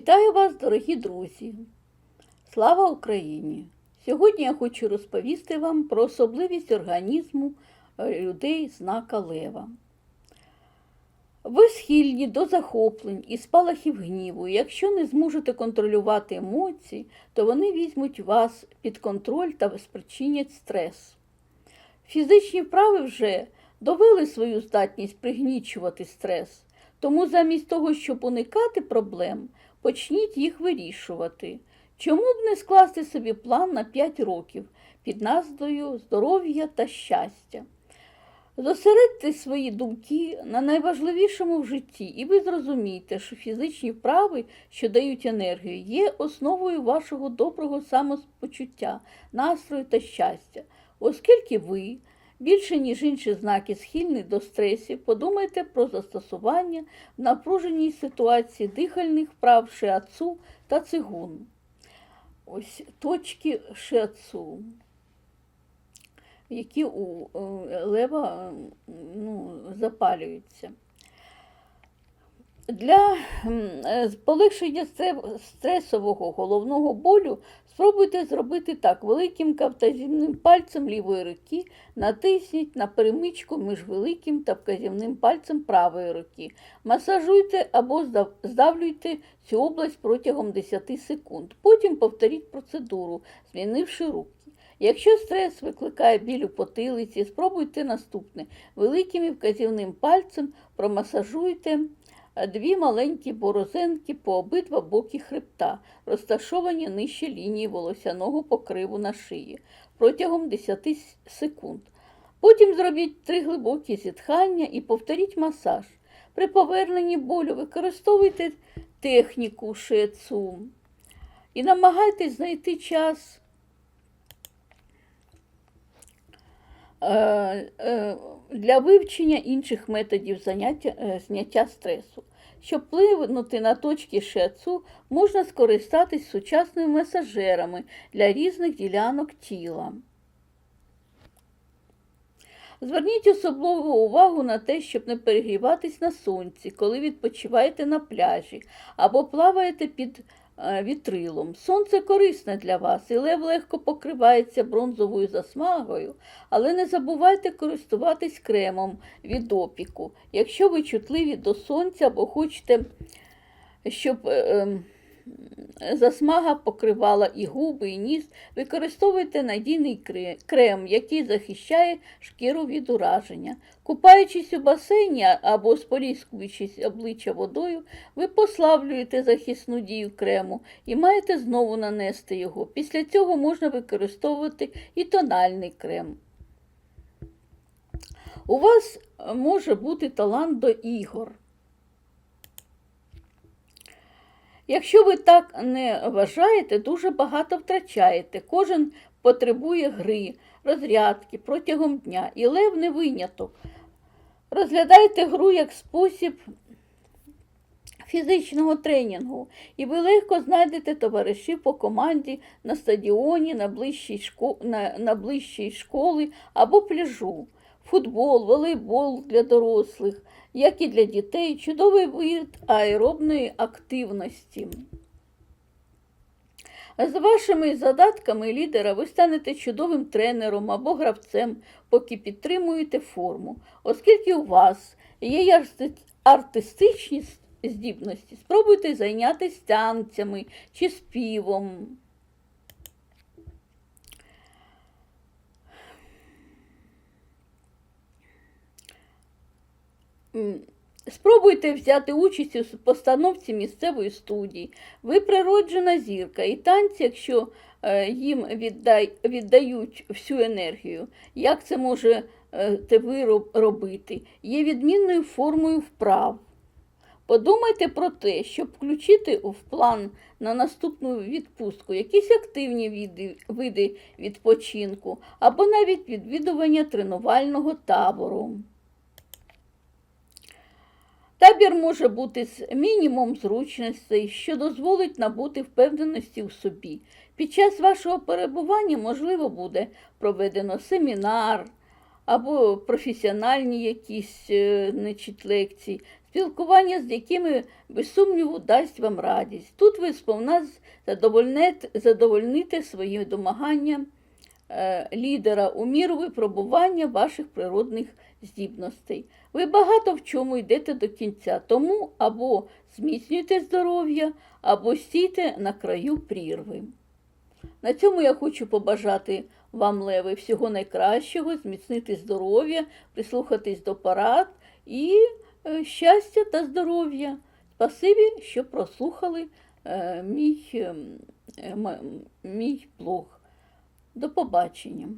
Вітаю вас, дорогі друзі! Слава Україні! Сьогодні я хочу розповісти вам про особливість організму е, людей знака Лева. Ви схильні до захоплень і спалахів гніву. Якщо не зможете контролювати емоції, то вони візьмуть вас під контроль та спричинять стрес. Фізичні вправи вже довели свою здатність пригнічувати стрес, тому замість того, щоб уникати проблем, почніть їх вирішувати. Чому б не скласти собі план на 5 років під назвою Здоров'я та щастя? Зосередьте свої думки на найважливішому в житті, і ви зрозумієте, що фізичні вправи, що дають енергію, є основою вашого доброго самопочуття, настрою та щастя. Оскільки ви більше, ніж інші знаки, схильні до стресів, подумайте про застосування в напруженій ситуації дихальних вправ шиацу та цигун. Ось точки шиацу які у е, лева ну, запалюються. Для е, полегшення стресового головного болю спробуйте зробити так. Великим та вказівним пальцем лівої руки натисніть на перемичку між великим та вказівним пальцем правої руки. Масажуйте або здавлюйте цю область протягом 10 секунд. Потім повторіть процедуру, змінивши руки. Якщо стрес викликає біль у потилиці, спробуйте наступне. Великим і вказівним пальцем промасажуйте дві маленькі борозенки по обидва боки хребта, розташовані нижче лінії волосяного покриву на шиї протягом 10 секунд. Потім зробіть три глибокі зітхання і повторіть масаж. При поверненні болю використовуйте техніку шиецу і намагайтесь знайти час. е, е, для вивчення інших методів заняття, е, зняття стресу. Щоб вплинути на точки шецу, можна скористатись сучасними масажерами для різних ділянок тіла. Зверніть особливу увагу на те, щоб не перегріватись на сонці, коли відпочиваєте на пляжі або плаваєте під вітрилом. Сонце корисне для вас, і лев легко покривається бронзовою засмагою, але не забувайте користуватись кремом від опіку. Якщо ви чутливі до сонця або хочете, щоб е, ем, засмага покривала і губи, і ніс, використовуйте надійний крем, який захищає шкіру від ураження. Купаючись у басейні або споліскуючись обличчя водою, ви послаблюєте захисну дію крему і маєте знову нанести його. Після цього можна використовувати і тональний крем. У вас може бути талант до ігор. Якщо ви так не вважаєте, дуже багато втрачаєте. Кожен потребує гри, розрядки протягом дня, і лев не виняток. Розглядайте гру як спосіб фізичного тренінгу, і ви легко знайдете товаришів по команді на стадіоні, на ближчій, шко... на... на ближчій школи або пляжу. Футбол, волейбол для дорослих, як і для дітей, чудовий вид аеробної активності. З вашими задатками лідера ви станете чудовим тренером або гравцем, поки підтримуєте форму. Оскільки у вас є артистичні здібності, спробуйте зайнятися танцями чи співом. Спробуйте взяти участь у постановці місцевої студії. Ви природжена зірка, і танці, якщо е, їм віддай, віддають всю енергію, як це може е, ви робити, є відмінною формою вправ. Подумайте про те, щоб включити в план на наступну відпустку якісь активні види, види відпочинку або навіть відвідування тренувального табору. Табір може бути з мінімум зручностей, що дозволить набути впевненості у собі. Під час вашого перебування, можливо, буде проведено семінар або професіональні якісь е, значить, лекції. спілкування з якими, без сумніву, дасть вам радість. Тут ви сповна задовольните свої домагання е, лідера у міру випробування ваших природних здібностей. Ви багато в чому йдете до кінця, тому або зміцнюйте здоров'я, або стійте на краю прірви. На цьому я хочу побажати вам, леви, всього найкращого, зміцнити здоров'я, прислухатись до порад і е, щастя та здоров'я. Спасибі, що прослухали е, мій, е, мій блог. До побачення.